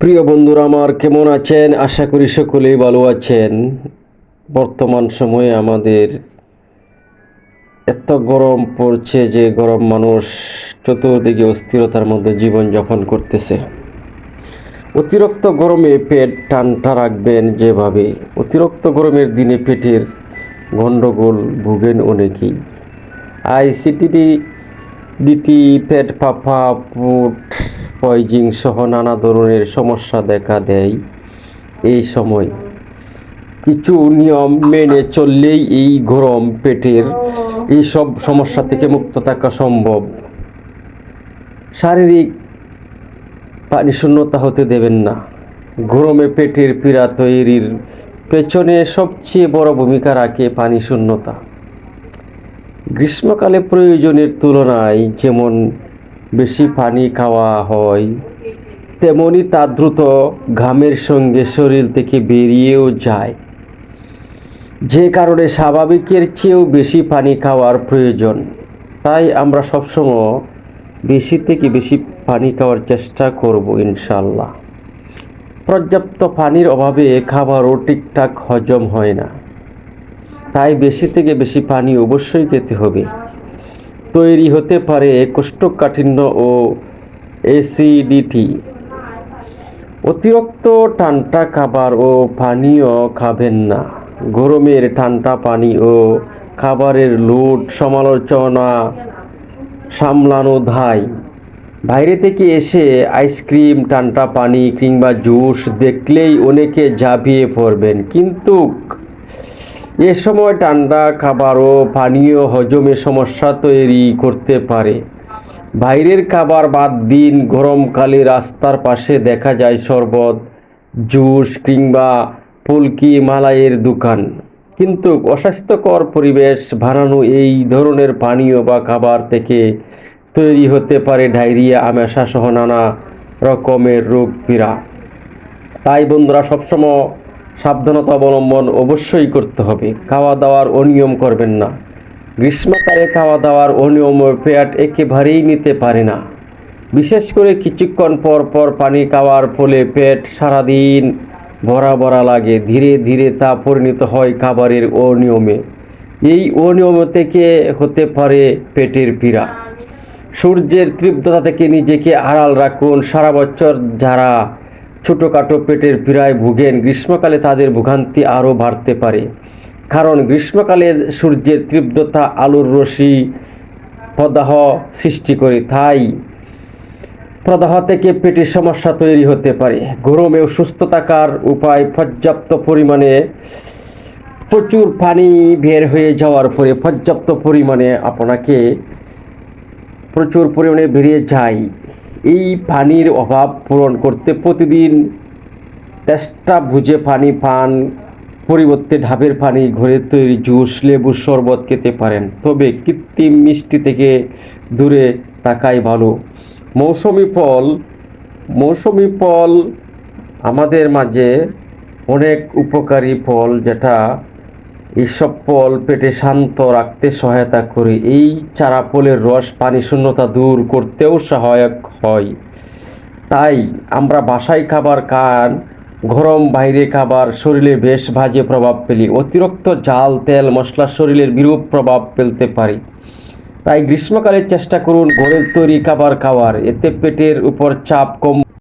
প্রিয় বন্ধুরা আমার কেমন আছেন? আশা করি সকলেই ভালো আছেন। বর্তমান সময়ে আমাদের এত গরম পড়ছে যে গরম মানুষ চতুর্দিকে অস্থিরতার মধ্যে জীবনযাপন করতেছে। অতিরিক্ত গরমে পেট টানটা রাখবেন যেভাবে। অতিরিক্ত গরমের দিনে পেটের গণ্ডগোল ভুগেন অনেকেই। আইসিটিডি ডিটি পেট ফাঁপা ফুট পয়জিং সহ নানা ধরনের সমস্যা দেখা দেয় এই সময়। কিছু নিয়ম মেনে চললেই এই গরম পেটের এই সব সমস্যা থেকে মুক্ত থাকা সম্ভব। শারীরিক পানি শূন্যতা হতে দেবেন না। গরমে পেটের পীড়া তৈরির পেছনে সবচেয়ে বড় ভূমিকা রাখে পানি শূন্যতা গ্রীষ্মকালে প্রয়োজনের তুলনায় যেমন বেশি পানি খাওয়া হয়, তেমনি তা দ্রুত ঘামের সঙ্গে শরীর থেকে বেরিয়েও যায়। যে কারণে স্বাভাবিকের চেয়েও বেশি পানি খাওয়ার প্রয়োজন। তাই আমরা সবসময় বেশি থেকে বেশি পানি খাওয়ার চেষ্টা করব ইনশাল্লাহ পর্যাপ্ত পানির অভাবে খাবারও ঠিকঠাক হজম হয় না। তাই বেশি থেকে বেশি পানি অবশ্যই খেতে হবে। তৈরি হতে পারে কোষ্ঠকাঠিন্য ও এসিডিটি অতিরিক্ত ঠান্ডা খাবার ও পানীয় খাবেন না। গরমের ঠান্ডা পানি ও খাবারের লোড সমালোচনা সামলানো ধাই বাইরে থেকে এসে আইসক্রিম, ঠান্ডা পানি কিংবা জুস দেখলেই অনেকে ঝাঁপিয়ে পড়বেন। কিন্তু এ সময় ঠান্ডা খাবার ও পানীয় হজমে সমস্যা তৈরি করতে পারে। বাইরের খাবার বাদ দিন গরমকালে রাস্তার পাশে দেখা যায় শরবত, জুস কিংবা পুলকি মালাইয়ের দোকান। কিন্তু অস্বাস্থ্যকর পরিবেশ বানানো এই ধরনের পানীয় বা খাবার থেকে তৈরি হতে পারে ডায়রিয়া আমেশা সহ নানা রকমের রোগ পীড়া। তাই বন্ধুরা সবসময় সাবধানতা অবলম্বন অবশ্যই করতে হবে। খাওয়া দাওয়ার অনিয়ম করবেন না। গ্রীষ্মকালে খাওয়া দাওয়ার অনিয়ম পেট একেবারেই নিতে পারে না। বিশেষ করে কিছুক্ষণ পর পর পানি খাওয়ার ফলে পেট সারাদিন ভরা ভরা লাগে। ধীরে ধীরে তা পরিণত হয় খাবারের অনিয়মে। এই অনিয়ম থেকে হতে পারে পেটের পীড়া। সূর্যের তীব্রতা থেকে নিজেকে আড়াল রাখুন। সারা বছর যারা ছোটোখাটো পেটের পীড়ায় ভুগেন, গ্রীষ্মকালে তাদের ভোগান্তি আরও বাড়তে পারে। কারণ গ্রীষ্মকালে সূর্যের তীব্রতা, আলুর রশি প্রদাহ সৃষ্টি করে, তাই প্রদাহ থেকে পেটের সমস্যা তৈরি হতে পারে। গরমেও সুস্থ থাকার উপায় পর্যাপ্ত পরিমাণে প্রচুর পানি বের হয়ে যাওয়ার পরে পর্যাপ্ত পরিমাণে আপনাকে প্রচুর পরিমাণে বেরিয়ে যায়। এই পানির অভাব পূরণ করতে প্রতিদিন চেষ্টা বুঝে পানি পান, পরিবর্তে ঢাবের পানি, ঘরে তৈরি জুস, লেবু শরবত খেতে পারেন। তবে কৃত্রিম মিষ্টি থেকে দূরে থাকাই ভালো। মৌসুমি ফল মৌসুমি ফল আমাদের মাঝে অনেক উপকারী ফল যেটা এইসব ফল পেটে শান্ত রাখতে সহায়তা করে। এই চারা ফলের রস পানি শূন্যতা দূর করতেও সহায়ক হয়। তাই আমরা বাসায় খাবার খান, গরম বাইরে খাবার, শরীরে বেশ ভাজে প্রভাব ফেলি। অতিরিক্ত জাল, তেল, মশলা শরীরের বিরূপ প্রভাব ফেলতে পারে। তাই গ্রীষ্মকালে চেষ্টা করুন ঘরের তৈরি খাবার খাওয়ার। এতে পেটের উপর চাপ কম